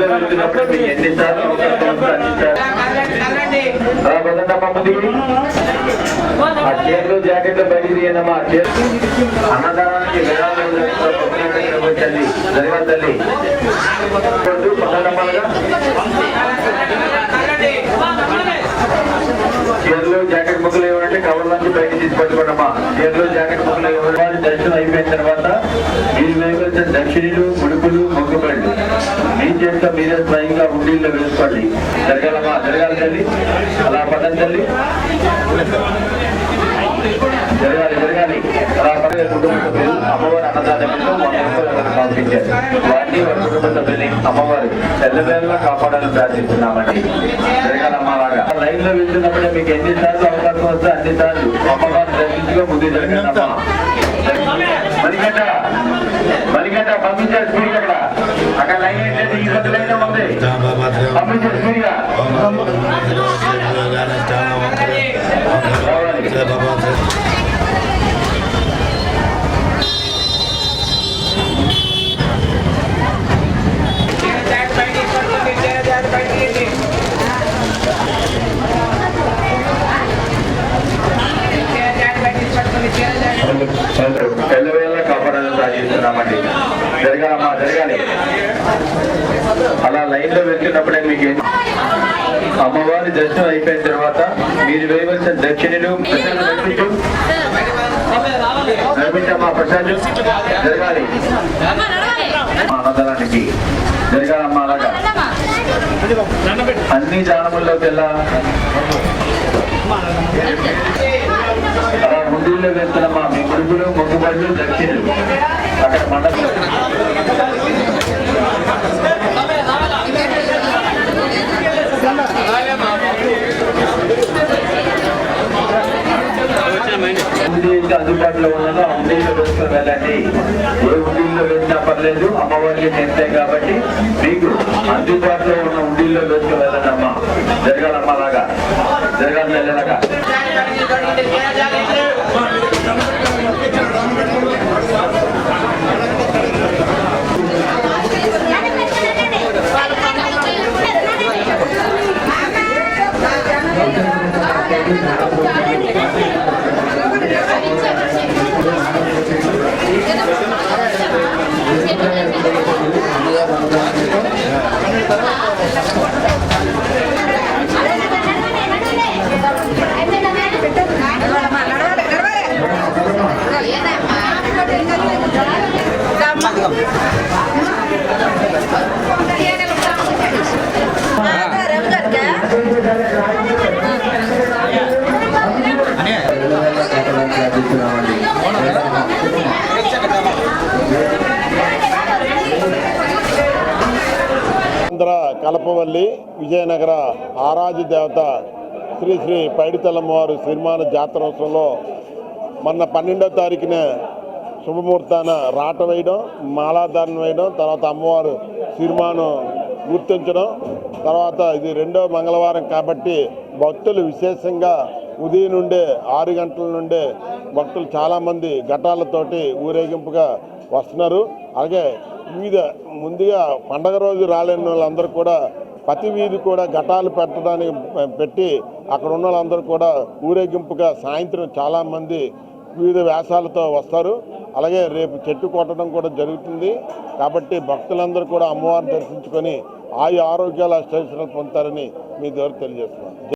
ఎన్నిసార్లు అవకాశం వస్తే అన్నిసార్లు అలా పదండమ్మా ఆ చీరలు జాకెట్లు బయటికి తీయనమ్మా అన్నదానానికి విరాళాలు తల్లి జరిగిన తల్లి తర్వాత మీరు వేయవలసిన దక్షిణులు ముడుపులు మొక్కుబళ్ళు మీ చేత మీరే స్వయంగా ఉండిల్లో వేసుకోండి. జరగాలమ్మా జరగాలి తల్లి. అలా పదం తల్లి. జరగాలి జరగాలి. అలా పదవి కుటుంబ సభ్యులు అమ్మవారి అన్నదానంతో పంపించారు వారిని వారి కుటుంబ సభ్యుల్ని అమ్మవారు తెల్లవేళలా కాపాడాలని ప్రార్థిస్తున్నామండి. జరగాలమ్మా అలాగా. లైన్లో వెళ్తున్నప్పుడే మీకు ఎన్ని సార్లు అవకాశం వస్తే అన్ని సార్లు అమ్మవారు దర్శించుగా ముందు జరగండి మణిగంట మణిగంట పంపించారు స్పీడ్ అక్కడ. అక్కడ లైన్ ఏంటంటే ఈ పెద్ద లైన్ ఉంది. పంపించారు స్పీడ్గా. తెల్లవేళ కాపాడాలని ప్రార్థిస్తున్నామండి జరగాలమ్మా జరగాలి అలా లైన్లో వెళ్తున్నప్పుడే మీకు ఏం- అమ్మవారి దర్శనం అయిపోయిన తర్వాత మీరు వేయవలసిన దక్షిణలు ప్రజలను ప్రసాద్. జరగాలి. మా అన్నదానానికి జరగాలమ్మా అలాగా. అన్ని దానముల్లోకి వెళ్ళా. అలా ముందుల్లో వెళ్తున్నమ్మా మీ గురుకులు మొక్కుబడులు దక్షిణలు. అక్కడ మండలం అందుబాటులో ఉన్నదో ఆ ఉండీలో వేసుకొని వెళ్ళండి. ఏ ఉండీల్లో వేసినా పర్లేదు అమ్మవారికి నేర్తే కాబట్టి మీకు అందుబాటులో ఉన్న ఉండీల్లో వేసుకొని వెళ్ళండి అమ్మా జరగాలమ్మా అలాగా. జరగాలి వెళ్ళలాగా ఆంధ్ర కలపవల్లి విజయనగర ఆరాజు దేవత శ్రీ శ్రీ పైడితల్లమ్మవారు సిరిమాన జాతరోత్సవంలో మొన్న పన్నెండో తారీఖున శుభముహూర్తాన రాట వేయడం మాలాధారణ వేయడం తర్వాత అమ్మవారు సిరిమాను గుర్తించడం తర్వాత ఇది రెండో మంగళవారం కాబట్టి భక్తులు విశేషంగా ఉదయం నుండే ఆరు గంటల నుండే భక్తులు చాలామంది ఘటాలతోటి ఊరేగింపుగా వస్తున్నారు. అలాగే వివిధ ముందుగా పండగ రోజు రాలేని వాళ్ళందరూ కూడా ప్రతి వీధి కూడా ఘటాలు పెట్టడానికి పెట్టి అక్కడ ఉన్న వాళ్ళందరూ కూడా ఊరేగింపుగా సాయంత్రం చాలామంది వివిధ వ్యాసాలతో వస్తారు. అలాగే రేపు చెట్టు కొట్టడం కూడా జరుగుతుంది. కాబట్టి భక్తులందరూ కూడా అమ్మవారిని దర్శించుకొని ఆయు ఆరోగ్యాల అష్టైశ్వర్యాలు పొందుతారని మీ ద్వారా తెలియజేస్తున్నాను.